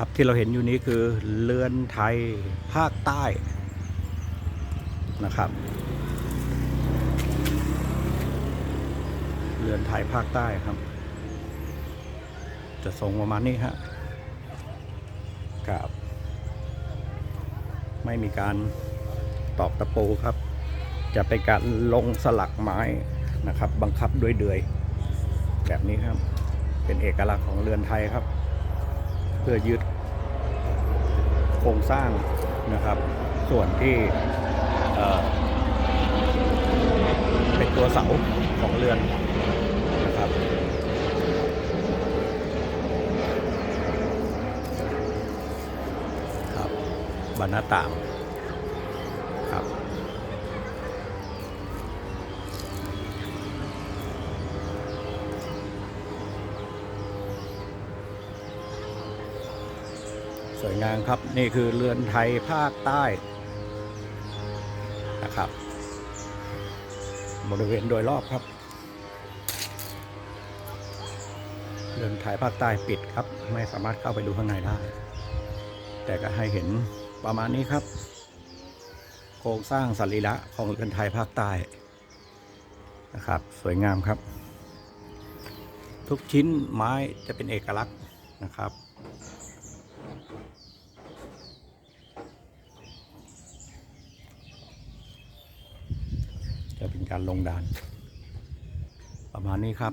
ครับที่เราเห็นอยู่นี้คือเรือนไทยภาคใต้นะครับ เรือนไทยภาคใต้ครับ จะทรงประมาณนี้ฮะครับ ไม่มีการตอกตะปูครับ จะเป็นการลงสลักไม้นะครับ บังคับด้วยเดือย แบบนี้ครับ เป็นเอกลักษณ์ของเรือนไทยครับ พื่อยึดโครงสร้างนะครับ ส่วนที่เเป็นตัวเสาของเรือนนะครับครับบรรณาต่าง สวยงามครับนี่คือเรือนไทยภาคใต้นะครับ บริเวณโดยรอบครับ เรือนไทยภาคใต้ปิดครับ ไม่สามารถเข้าไปดูข้างในได้ แต่ก็ให้เห็นประมาณนี้ครับ โครงสร้างสรีระของเรือนไทยภาคใต้นะครับ สวยงามครับ ทุกชิ้นไม้จะเป็นเอกลักษณ์นะครับ จะเป็นการลงดาน ประมาณนี้ครับ